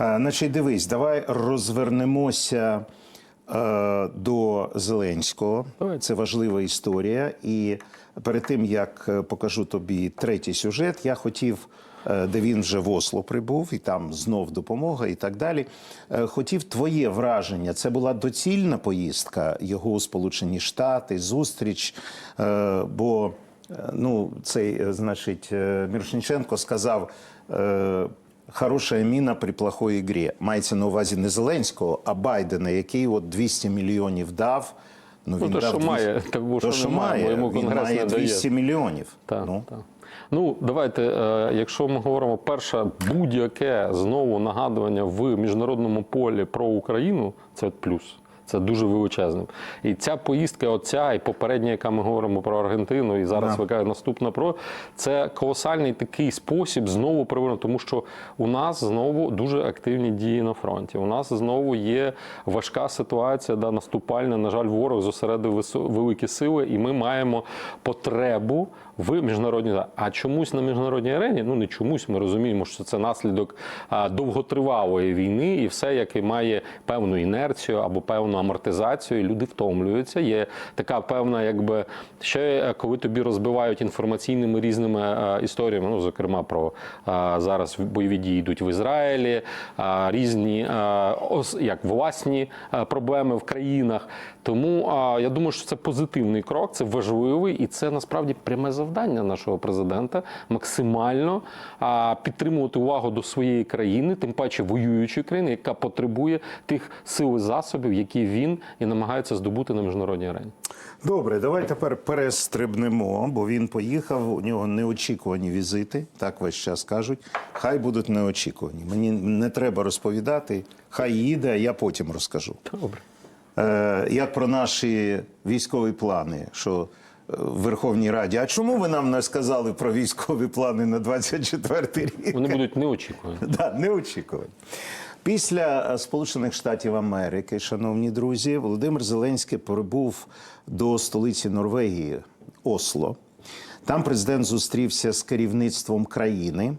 Е, Значить, дивись, давай розвернемося е, до Зеленського. Це важлива історія. І перед тим як е, покажу тобі третій сюжет, я хотів. Де він вже в Осло прибув, і там знов допомога, і так далі. Хотів твоє враження. Це була доцільна поїздка його у Сполучені Штати, зустріч. е, Бо ну, цей, значить, Мірошниченко сказав. Е, Хороша міна при плохой ігрі. Мається на увазі не Зеленського, а Байдена, який от 200 мільйонів дав. Ну, він то, дав що 200 має, тому то, що немає, має. бо йому він має 200 дає. мільйонів. Так, ну. так. Ну, давайте, е, якщо ми говоримо перше, будь-яке знову нагадування в міжнародному полі про Україну, це плюс. Це дуже величезним. І ця поїздка, оця, і попередня, яка ми говоримо про Аргентину, і зараз Да. яка наступна про це колосальний такий спосіб знову привернути, тому що у нас знову дуже активні дії на фронті. У нас знову є важка ситуація, да, наступальна. На жаль, ворог зосередив великі сили, і ми маємо потребу в міжнародній а чомусь на міжнародній арені. Ну не чомусь. Ми розуміємо, що це наслідок довготривалої війни, і все, яке має певну інерцію або певну амортизацію. Люди втомлюються. Є така певна, якби ще е, коли тобі розбивають інформаційними різними е, історіями. Ну зокрема про е, зараз бойові дії йдуть в Ізраїлі, різні як власні проблеми в країнах. Тому я думаю, що це позитивний крок, це важливий, і це насправді пряме завдання нашого президента максимально підтримувати увагу до своєї країни, тим паче воюючої країни, яка потребує тих сил і засобів, які він і намагається здобути на міжнародній арені. Добре, давай тепер перестрибнемо, бо він поїхав. У нього неочікувані візити, так весь час кажуть. Хай будуть неочікувані. Мені не треба розповідати. Хай їде, а я потім розкажу. Добре. Е, як про наші військові плани, що в Верховній Раді. А чому ви нам не сказали про військові плани на 24 рік? Вони будуть неочікувані. Да, неочікувані. Після е, Сполучених Штатів Америки, шановні друзі, Володимир Зеленський прибув до столиці Норвегії Осло. Там президент зустрівся з керівництвом країни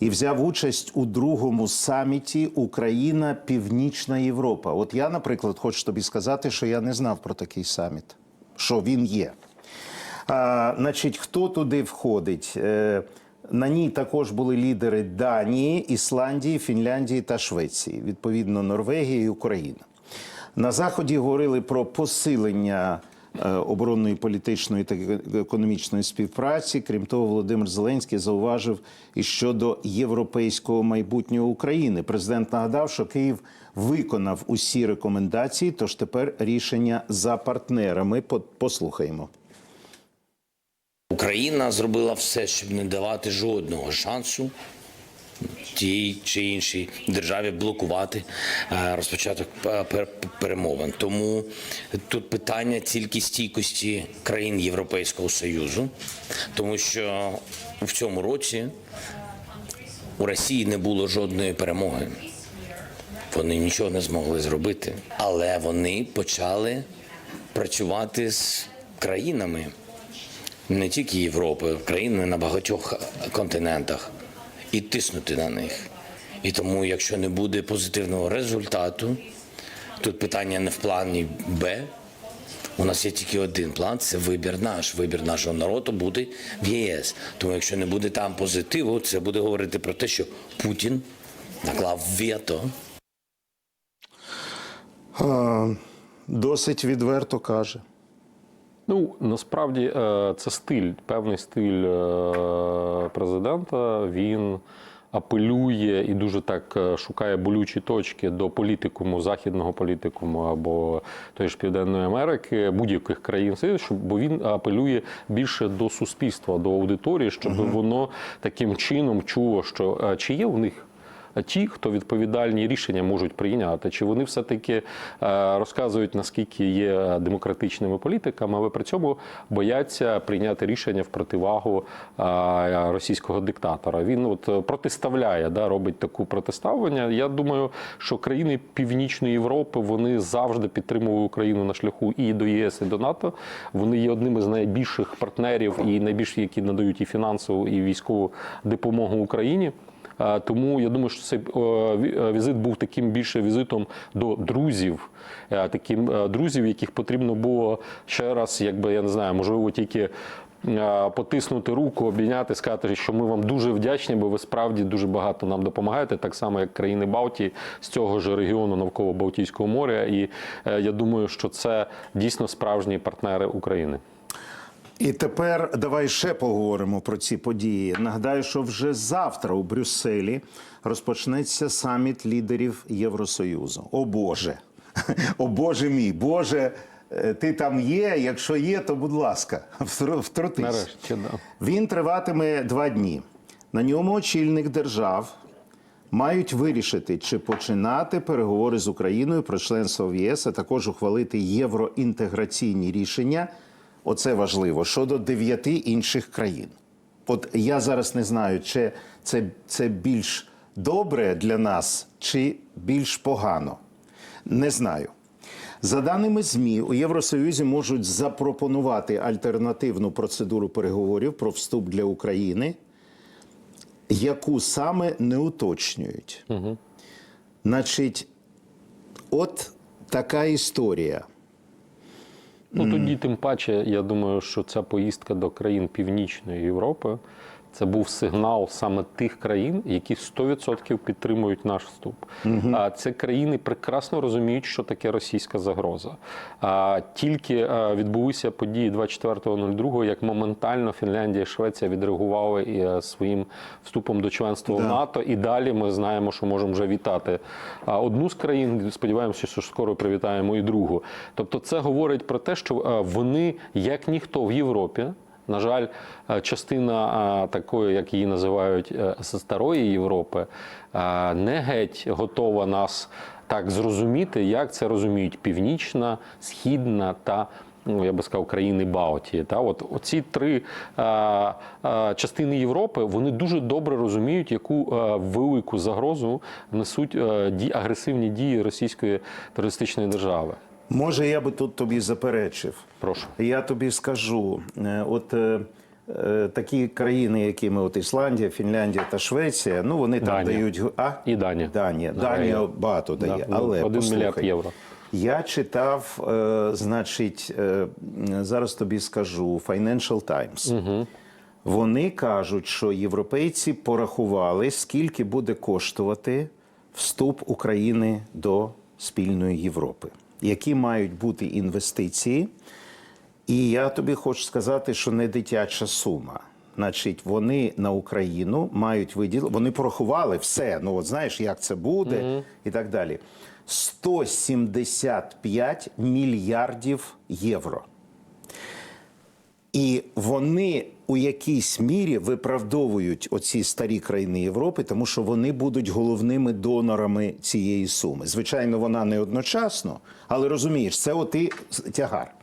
і взяв участь у другому саміті Україна Північна Європа. От я, наприклад, хочу тобі сказати, що я не знав про такий саміт, що він є. А, значить, хто туди входить? Е, на ній також були лідери Данії, Ісландії, Фінляндії та Швеції, відповідно, Норвегії і Україна. На заході говорили про посилення е, оборонної, політичної та економічної співпраці. Крім того, Володимир Зеленський зауважив і щодо європейського майбутнього України. Президент нагадав, що Київ виконав усі рекомендації, тож тепер рішення за партнерами. По- Послухаємо. Україна зробила все, щоб не давати жодного шансу тій чи іншій державі блокувати е, розпочаток е, пер- перемовин. Тому тут питання тільки стійкості країн Європейського Союзу, тому що в цьому році у Росії не було жодної перемоги. Вони нічого не змогли зробити, але вони почали працювати з країнами не тільки Європи, країни на багатьох континентах і тиснути на них. І тому, якщо не буде позитивного результату, тут питання не в плані Б. У нас є тільки один план це вибір наш. Вибір нашого народу бути в ЄС. Тому, якщо не буде там позитиву, це буде говорити про те, що Путін наклав вето Досить відверто каже. Ну насправді е, це стиль, певний стиль е, президента. Він апелює і дуже так е, шукає болючі точки до політикуму, західного політикуму або тої ж Південної Америки, будь-яких країн світу, щоб бо він апелює більше до суспільства, до аудиторії, щоб воно таким чином чуло, що чи є у них ті, хто відповідальні рішення можуть прийняти, чи вони все-таки е, розказують, наскільки є демократичними політиками, але при цьому бояться прийняти рішення в противагу е, російського диктатора. Він от протиставляє, да, робить таку протиставлення. Я думаю, що країни Північної Європи вони завжди підтримували Україну на шляху і до ЄС, і до НАТО. Вони є одними з найбільших партнерів і найбільш які надають і фінансову, і військову допомогу Україні. Е, Тому я думаю, що цей е, е, візит був таким більше візитом до друзів, таким друзів, яких потрібно було ще раз, якби я не знаю, можливо, тільки. Потиснути руку, обійняти, сказати, що ми вам дуже вдячні, бо ви справді дуже багато нам допомагаєте, так само як країни Балтії з цього ж регіону навколо Балтійського моря. І я думаю, що це дійсно справжні партнери України. І тепер давай ще поговоримо про ці події. Нагадаю, що вже завтра у Брюсселі розпочнеться саміт лідерів Євросоюзу. О Боже, о Боже мій, Боже, е, ти там є. Якщо є, то будь ласка, втрутись. Нарешті, да. Він триватиме два дні. На ньому очільник держав мають вирішити, чи починати переговори з Україною про членство в ЄС, а також ухвалити євроінтеграційні рішення. Оце важливо щодо дев'яти інших країн. От я зараз не знаю, чи це, це більш добре для нас, чи більш погано. Не знаю. За даними ЗМІ, у Євросоюзі можуть запропонувати альтернативну процедуру переговорів про вступ для України, яку саме не уточнюють. Угу. Значить, от така історія. Ну тоді, тим паче, я думаю, що ця поїздка до країн Північної Європи це був сигнал саме тих країн, які 100% підтримують наш вступ. А це країни прекрасно розуміють, що таке російська загроза. А тільки відбулися події 24.02, як моментально Фінляндія і Швеція відреагували і, е, своїм вступом до членства в Да. НАТО. І далі ми знаємо, що можемо вже вітати одну з країн. Сподіваємося, що скоро привітаємо і другу. Тобто, це говорить про те, що е, вони, як ніхто в Європі. На жаль, е, частина е, такої, як її називають е, старої Європи, не геть готова нас так зрозуміти, як це розуміють північна, східна та ну, я би сказав, країни Балтії. Та от оці три частини Європи вони дуже добре розуміють, яку велику загрозу несуть ді, агресивні дії російської терористичної держави. Може, я би тут тобі заперечив. Прошу. Я тобі скажу: е, от е, е, такі країни, якими от Ісландія, Фінляндія та Швеція, ну вони там Данія. дають а? І Данія. Данія. Данія багато дає. Да, ну, але один послухай, мільярд євро. Я читав, е, значить, е, зараз тобі скажу Financial Times. Угу. Вони кажуть, що європейці порахували, скільки буде коштувати вступ України до спільної Європи, які мають бути інвестиції. І я тобі хочу сказати, що не дитяча сума. Значить, вони на Україну мають виділ... Вони порахували все. Ну, от знаєш, як це буде, і так далі. 175 мільярдів євро. І вони у якійсь мірі виправдовують оці старі країни Європи, тому що вони будуть головними донорами цієї суми. Звичайно, вона не одночасно, але розумієш, це оти тягар.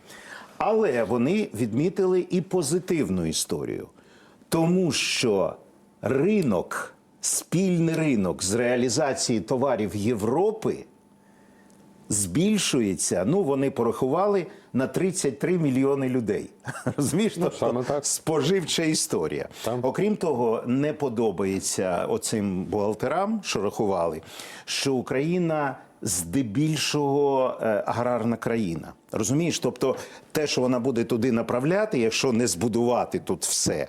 Але вони відмітили і позитивну історію, тому що ринок, спільний ринок з реалізації товарів Європи збільшується. Ну, вони порахували на 33 мільйони людей. Розумієш, тобто саме так. споживча історія. Там. Окрім того, не подобається оцим бухгалтерам, що рахували, що Україна. Здебільшого е, аграрна країна. Розумієш? Тобто, те, що вона буде туди направляти, якщо не збудувати тут все,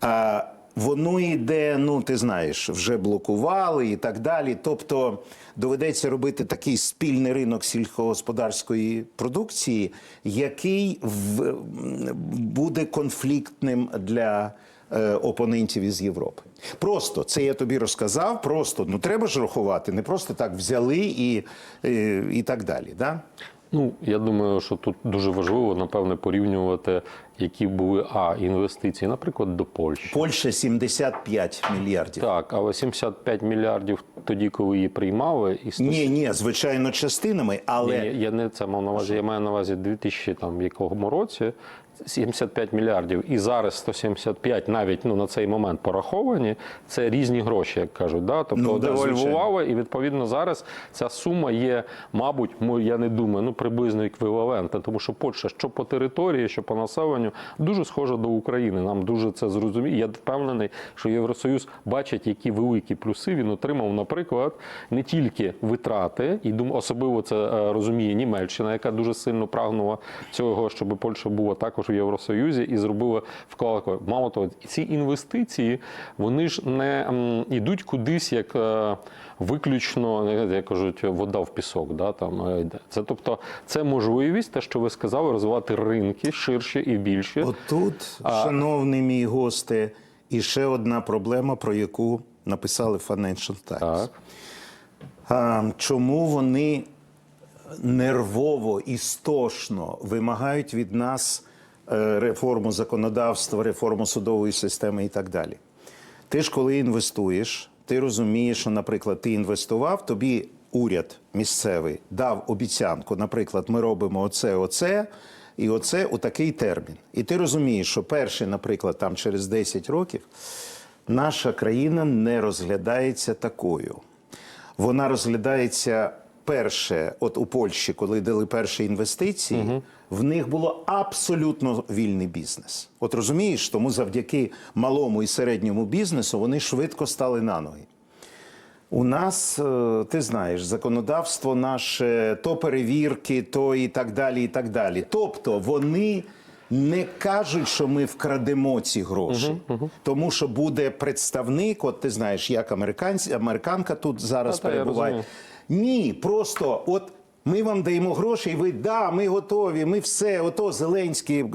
а воно йде, ну ти знаєш, вже блокували і так далі. Тобто доведеться робити такий спільний ринок сільськогосподарської продукції, який в, буде конфліктним для е, опонентів із Європи. Просто це я тобі розказав. Просто ну треба ж рахувати, не просто так взяли і, і, і так далі. Да? Ну, я думаю, що тут дуже важливо, напевне, порівнювати, які були а інвестиції, наприклад, до Польщі. Польща 75 мільярдів. Так, але 75 мільярдів тоді, коли її приймали, і 100... Ні, ні, звичайно, частинами, але Ні, я, не це мав на увазі. Я маю на увазі 2000 там в якому році. 75 мільярдів і зараз 175 навіть ну, на цей момент пораховані, це різні гроші, як кажуть. Да? Тобто Ну, да, девальвували, і відповідно зараз ця сума є, мабуть, я не думаю, ну приблизно еквівалентна, тому що Польща, що по території, що по населенню, дуже схожа до України. Нам дуже це зрозуміє. Я впевнений, що Євросоюз бачить, які великі плюси він отримав, наприклад, не тільки витрати, і особливо це е, розуміє Німеччина, яка дуже сильно прагнула цього, щоб Польща була також у Євросоюзі і зробила вклад. Мало того, ці інвестиції вони ж не м, ідуть кудись як е, виключно, як кажуть, вода в пісок. Да, там, е, йде. це, тобто, це можливість, те, що ви сказали, розвивати ринки ширше і більше. Отут, шановний мій госте, і ще одна проблема, про яку написали Financial Times. Так. А, чому вони нервово, істошно вимагають від нас е, реформу законодавства, реформу судової системи і так далі? Ти ж коли інвестуєш, ти розумієш, що, наприклад, ти інвестував, тобі уряд місцевий дав обіцянку, наприклад, ми робимо оце, оце. І оце у такий термін. І ти розумієш, що перший, наприклад, там через 10 років наша країна не розглядається такою. Вона розглядається перше, от у Польщі, коли дали перші інвестиції, в них було абсолютно вільний бізнес. От розумієш, тому завдяки малому і середньому бізнесу вони швидко стали на ноги. У нас, е, ти знаєш, законодавство наше, то перевірки, то і так далі, і так далі. Тобто вони не кажуть, що ми вкрадемо ці гроші, тому що буде представник, от ти знаєш, як американці, американка тут зараз перебуває. Ні, просто от. Ми вам даємо гроші, і ви да, ми готові. Ми все, ото Зеленський, е,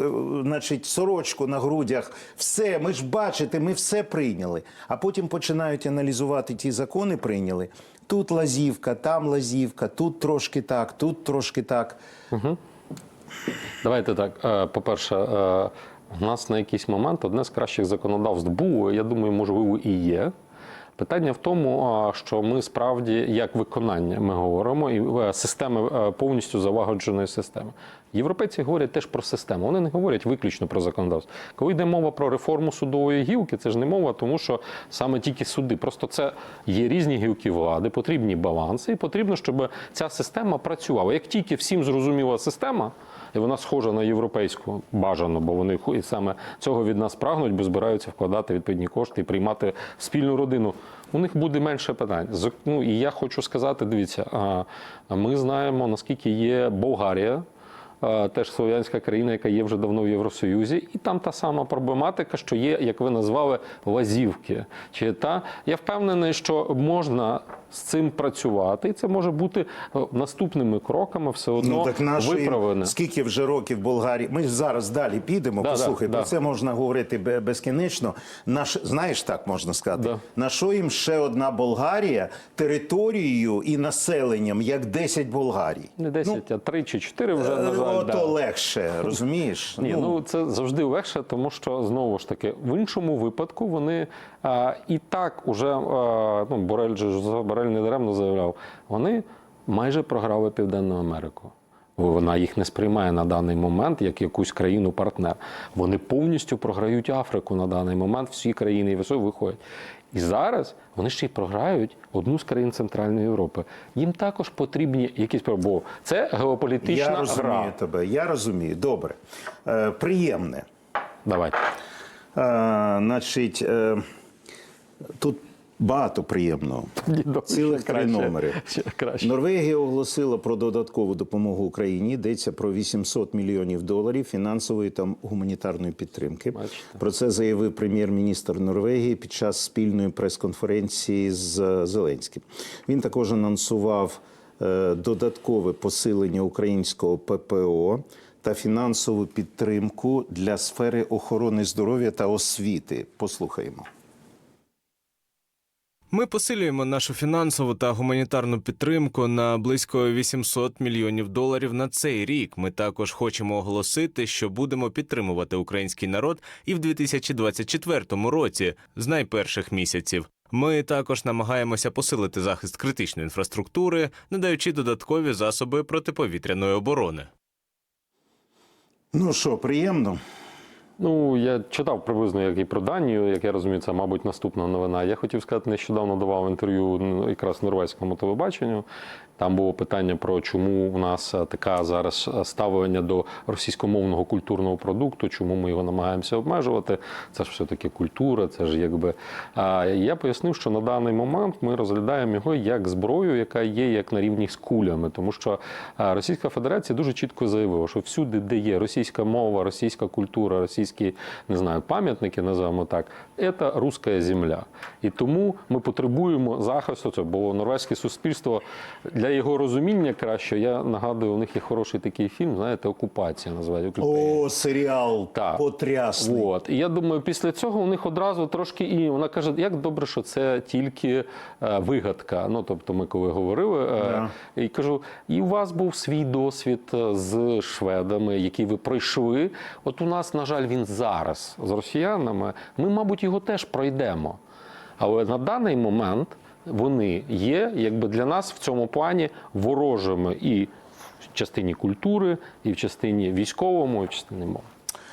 значить, сорочку на грудях, все. Ми ж бачите, ми все прийняли. А потім починають аналізувати ті закони, прийняли. Тут лазівка, там лазівка, тут трошки так, тут трошки так. Давайте так. е, По-перше, е, у нас на якийсь момент одне з кращих законодавств було, я думаю, можливо, і є. Питання в тому, що ми справді як виконання ми говоримо, і е, системи е, повністю залагодженої системи. Європейці говорять теж про систему. Вони не говорять виключно про законодавство. Коли йде мова про реформу судової гілки, це ж не мова, тому що саме тільки суди. Просто це є різні гілки влади, потрібні баланси, і потрібно, щоб ця система працювала. Як тільки всім зрозуміла система, і вона схожа на європейську бажано, бо вони і саме цього від нас прагнуть, бо збираються вкладати відповідні кошти і приймати спільну родину. У них буде менше питань. Ну і я хочу сказати: дивіться, ми знаємо наскільки є Болгарія. Теж слов'янська країна, яка є вже давно в Євросоюзі, і там та сама проблематика, що є, як ви назвали, лазівки. Чи та я впевнений, що можна з цим працювати, і це може бути е, наступними кроками все одно Ну так наші виправлене. скільки вже років Болгарії. Ми ж зараз далі підемо. Да, Послухай, да, про да. це можна говорити безкінечно. Наш знаєш, так можна сказати. Да. На що їм ще одна Болгарія територією і населенням, як 10 Болгарій? Не 10, а 3 чи 4 вже, на Е, жаль. Ото да. легше, розумієш? Ні, ну це завжди легше, тому що знову ж таки в іншому випадку вони а, і так уже а, ну Борель же Борель не даремно заявляв, вони майже програли Південну Америку. Вона їх не сприймає на даний момент як якусь країну-партнер. Вони повністю програють Африку на даний момент. Всі країни ЄСО виходять. І зараз вони ще й програють одну з країн Центральної Європи. Їм також потрібні якісь бо це геополітична я розумію гра. тебе, я розумію. Добре. Е, приємне. Давайте. Е, значить, е, тут багато приємного. Цілих три номери. Норвегія оголосила про додаткову допомогу Україні. Йдеться про 800 мільйонів доларів фінансової та гуманітарної підтримки. Бачите. Про це заявив прем'єр-міністр Норвегії під час спільної прес-конференції з е, Зеленським. Він також анонсував е, додаткове посилення українського ППО. Та фінансову підтримку для сфери охорони здоров'я та освіти. Послухаємо. Ми посилюємо нашу фінансову та гуманітарну підтримку на близько 800 мільйонів доларів на цей рік. Ми також хочемо оголосити, що будемо підтримувати український народ і в 2024 році з найперших місяців. Ми також намагаємося посилити захист критичної інфраструктури, надаючи додаткові засоби протиповітряної оборони. Ну що, приємно? Ну, я читав приблизно як і про Данію, як я розумію, це, мабуть, наступна новина. Я хотів сказати, нещодавно давав інтерв'ю ну, якраз норвезькому телебаченню. Там було питання про чому у нас е, така зараз е, ставлення до російськомовного культурного продукту, чому ми його намагаємося обмежувати. Це ж все-таки культура, це ж якби. А я пояснив, що на даний момент ми розглядаємо його як зброю, яка є як на рівні з кулями, тому що е, Російська Федерація дуже чітко заявила, що всюди, де є російська мова, російська культура, російські не знаю, пам'ятники, називаємо так, це руська земля. І тому ми потребуємо захисту. Це було норвезьке суспільство. Для його розуміння краще. Я нагадую, у них є хороший такий фільм, знаєте, окупація називають. О, серіал Так. потрясний. От. І я думаю, після цього у них одразу трошки і вона каже, як добре, що це тільки е, вигадка. Ну тобто, ми коли говорили, е, і кажу, і у вас був свій досвід е, з шведами, який ви пройшли. От у нас, на жаль, він зараз з росіянами. Ми, мабуть, його теж пройдемо. Але на даний момент вони є якби для нас в цьому плані ворожими і в частині культури, і в частині військовому, і в частині мови.